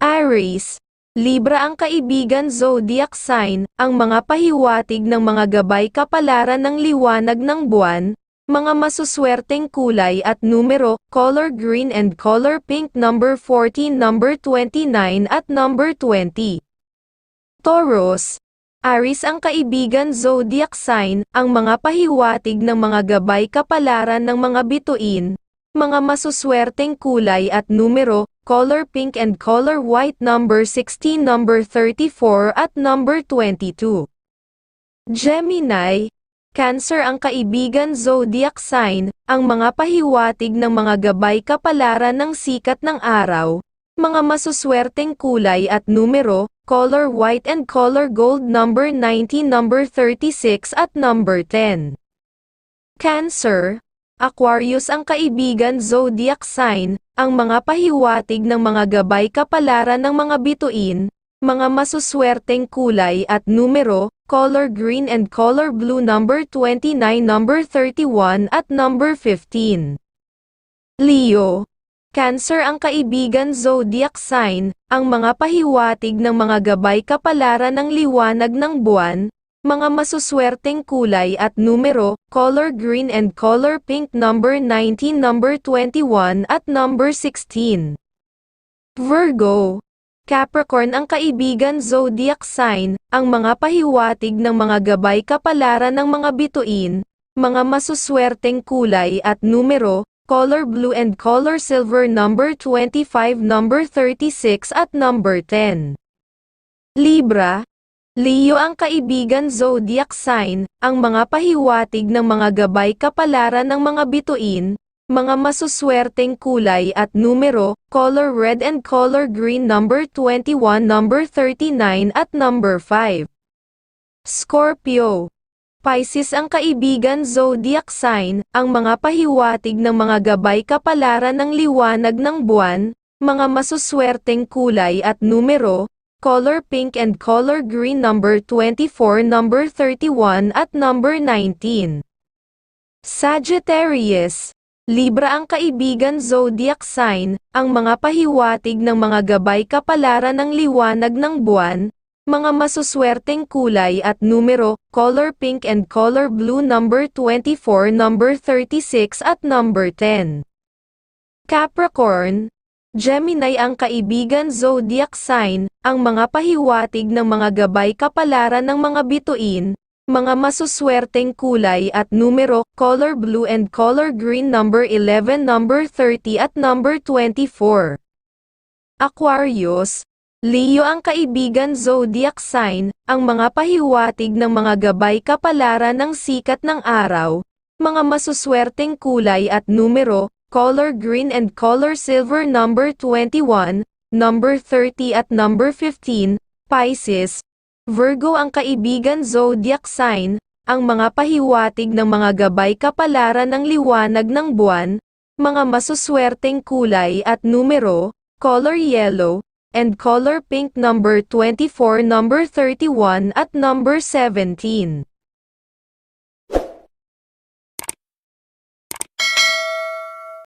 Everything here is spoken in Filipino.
Aries, Libra ang kaibigan zodiac sign, ang mga pahiwatig ng mga gabay kapalaran ng liwanag ng buwan, mga masuswerteng kulay at numero, color green and color pink number 14, number 29 at number 20. Taurus, Aries ang kaibigan zodiac sign, ang mga pahiwatig ng mga gabay kapalaran ng mga bituin, mga masuswerteng kulay at numero, color pink and color white number 16, number 34 at number 22. Gemini, Cancer ang kaibigan zodiac sign, ang mga pahiwatig ng mga gabay kapalaran ng sikat ng araw, mga masuswerteng kulay at numero, color white and color gold number 19, number 36 at number 10. Cancer, Aquarius ang kaibigan zodiac sign, ang mga pahiwatig ng mga gabay kapalaran ng mga bituin, mga masuswerteng kulay at numero, color green and color blue number 29, number 31 at number 15. Leo, Cancer ang kaibigan zodiac sign, ang mga pahiwatig ng mga gabay kapalaran ng liwanag ng buwan, mga masuswerteng kulay at numero, color green and color pink number 19, number 21 at number 16. Virgo, Capricorn ang kaibigan zodiac sign, ang mga pahiwatig ng mga gabay kapalaran ng mga bituin, mga masuswerteng kulay at numero, color blue and color silver number 25, number 36 at number 10. Libra, Leo ang kaibigan zodiac sign, ang mga pahiwatig ng mga gabay kapalaran ng mga bituin, mga masuswerteng kulay at numero, color red and color green number 21, number 39 at number 5. Scorpio, Pisces ang kaibigan zodiac sign, ang mga pahiwatig ng mga gabay kapalaran ng liwanag ng buwan, mga masuswerteng kulay at numero, color pink and color green number 24, number 31 at number 19. Sagittarius, Libra ang kaibigan zodiac sign, ang mga pahiwatig ng mga gabay kapalaran ng liwanag ng buwan, mga masuswerteng kulay at numero, color pink and color blue number 24, number 36 at number 10. Capricorn, Gemini ang kaibigan zodiac sign, ang mga pahiwatig ng mga gabay kapalaran ng mga bituin, mga masuswerteng kulay at numero, color blue and color green number 11, number 30 at number 24. Aquarius, Leo ang kaibigan zodiac sign, ang mga pahiwatig ng mga gabay kapalaran ng sikat ng araw, mga masuswerteng kulay at numero, color green and color silver number 21, number 30 at number 15, Pisces, Virgo ang kaibigan zodiac sign, ang mga pahiwatig ng mga gabay kapalaran ng liwanag ng buwan, mga masuswerteng kulay at numero, color yellow, and color pink number 24, number 31 at number 17.